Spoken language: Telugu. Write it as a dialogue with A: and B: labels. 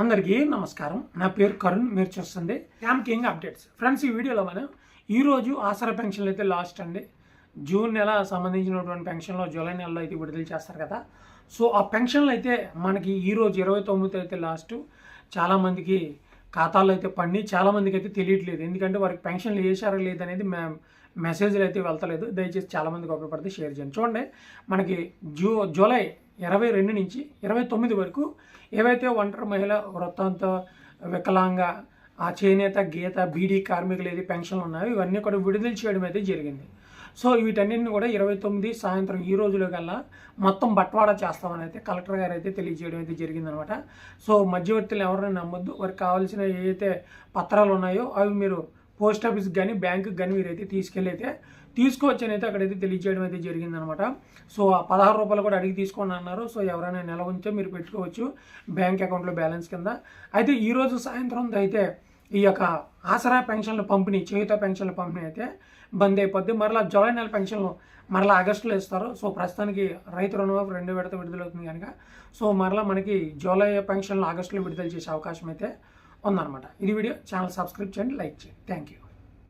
A: అందరికీ నమస్కారం. నా పేరు కరుణ్ మీరు చూస్తుంది క్యాంప్ కింగ్ అప్డేట్స్. ఫ్రెండ్స్ ఈ వీడియోలో మనం ఈరోజు ఆసరా పెన్షన్లు అయితే లాస్ట్ అండి. జూన్ నెల సంబంధించినటువంటి పెన్షన్లో జూలై నెలలో అయితే విడుదల చేస్తారు కదా. సో ఆ పెన్షన్లు అయితే మనకి ఈరోజు ఇరవై తొమ్మిది అయితే లాస్ట్. చాలామందికి ఖాతాలు అయితే పడి చాలామందికి అయితే తెలియట్లేదు. ఎందుకంటే వారికి పెన్షన్లు వేసారా లేదనేది మే మెసేజ్లు అయితే వెళ్తలేదు. దయచేసి చాలామందికి ఉపయోగపడితే షేర్ చేయండి. చూడండి మనకి జూ జూలై ఇరవై రెండు నుంచి ఇరవై తొమ్మిది వరకు ఏవైతే ఒంటరి మహిళ వృత్తాంత వికలాంగ ఆ చేనేత గీత బీడీ కార్మికులు ఏది పెన్షన్లు ఉన్నాయో ఇవన్నీ కూడా విడుదల చేయడం అయితే జరిగింది. సో వీటన్నిటిని కూడా ఇరవై తొమ్మిది సాయంత్రం ఈ రోజులో కల్లా మొత్తం బట్వాడా చేస్తామని అయితే కలెక్టర్ గారు అయితే తెలియజేయడం అయితే జరిగిందనమాట. సో మధ్యవర్తులు ఎవరైనా నమ్మొద్దు. వారికి కావాల్సిన ఏవైతే పత్రాలు ఉన్నాయో అవి మీరు పోస్ట్ ఆఫీస్కి కానీ బ్యాంకుకి కానీ మీరైతే తీసుకెళ్ళి అయితే తీసుకోవచ్చు అయితే అక్కడైతే తెలియజేయడం అయితే జరిగిందనమాట. సో ఆ పదహారు రూపాయలు కూడా అడిగి తీసుకోండి అన్నారు. సో ఎవరైనా నెల ఉంచే మీరు పెట్టుకోవచ్చు బ్యాంక్ అకౌంట్లో బ్యాలెన్స్ కింద. అయితే ఈరోజు సాయంత్రం అయితే ఈ యొక్క ఆసరా పెన్షన్ల పంపిణీ చేయుత పెన్షన్ల పంపిణీ అయితే బంద్ అయిపోద్ది. మరలా జూలై నెల పెన్షన్లు మరలా ఆగస్టులో ఇస్తారు. సో ప్రస్తుతానికి రైతు రుణమాఫీ రెండు విడత విడుదలవుతుంది కనుక. సో మరలా మనకి జూలై పెన్షన్లు ఆగస్టులో విడుదల చేసే అవకాశం అయితే ఉందన్నమాట ఇది వీడియో. ఛానల్ సబ్స్క్రైబ్ చేయండి లైక్ చేయండి. Thank you